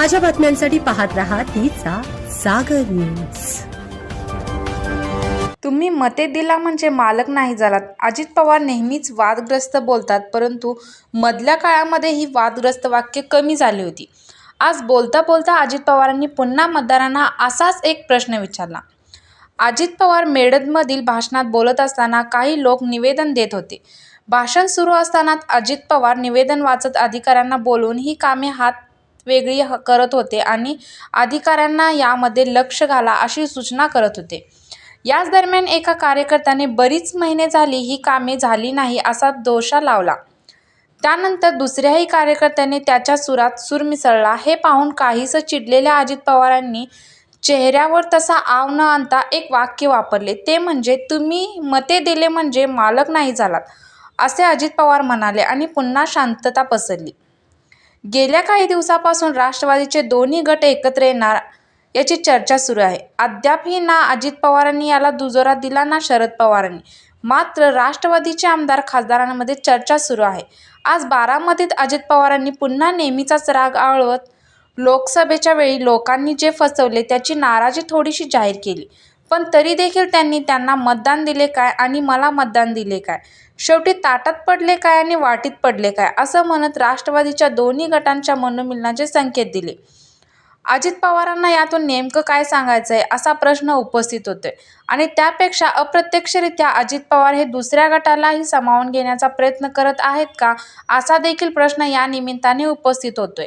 ताज्या बातम्यांसाठी पाहत राहा तिचा सागर न्यूज. तुम्ही मते दिला म्हणजे मालक नाही झालात. अजित पवार नेहमीच वादग्रस्त बोलतात परंतु मधल्या काळामध्ये ही वादग्रस्त वाक्य कमी झाली होती. आज बोलता बोलता अजित पवारांनी पुन्हा मतदारांना असाच एक प्रश्न विचारला. अजित पवार मेडदमधील भाषणात बोलत असताना काही लोक निवेदन देत होते. भाषण सुरू असताना अजित पवार निवेदन वाचत अधिकाऱ्यांना बोलून ही कामे हात वेगळी करत होते आणि अधिकाऱ्यांना यामध्ये लक्ष घाला अशी सूचना करत होते. याच दरम्यान एका कार्यकर्त्याने बरीच महिने झाली ही कामे झाली नाही असा दोषा लावला. त्यानंतर दुसऱ्याही कार्यकर्त्याने त्याच्या सुरात सूर मिसळला. हे पाहून काहीसं चिडलेल्या अजित पवारांनी चेहऱ्यावर तसा आव न आणता एक वाक्य वापरले. ते म्हणजे तुम्ही मते दिले म्हणजे मालक नाही झालात असे अजित पवार म्हणाले आणि पुन्हा शांतता पसरली. गेल्या काही दिवसापासून राष्ट्रवादीचे दोन्ही गट एकत्र येणार याची चर्चा सुरू आहे. अद्यापही ना अजित पवारांनी याला दुजोरा दिला ना शरद पवारांनी. मात्र राष्ट्रवादीचे आमदार खासदारांमध्ये चर्चा सुरू आहे. आज बारामतीत अजित पवारांनी पुन्हा नेहमीचाच राग आळवत लोकसभेच्या वेळी लोकांनी जे फसवले त्याची नाराजी थोडीशी जाहीर केली. पण तरी देखील त्यांनी त्यांना मतदान दिले काय आणि मला मतदान दिले काय? शेवटी ताटात पडले काय आणि वाटीत पडले काय? असं म्हणत राष्ट्रवादीच्या दोन्ही गटांच्या मनोमिलनाचे संकेत दिले. अजित पवारांना यातून नेमकं काय सांगायचं आहे असा प्रश्न उपस्थित होतोय. आणि त्यापेक्षा अप्रत्यक्षरित्या अजित पवार हे दुसऱ्या गटालाही सामावून घेण्याचा प्रयत्न करत आहेत का? असा देखील प्रश्न या निमित्ताने उपस्थित होतोय.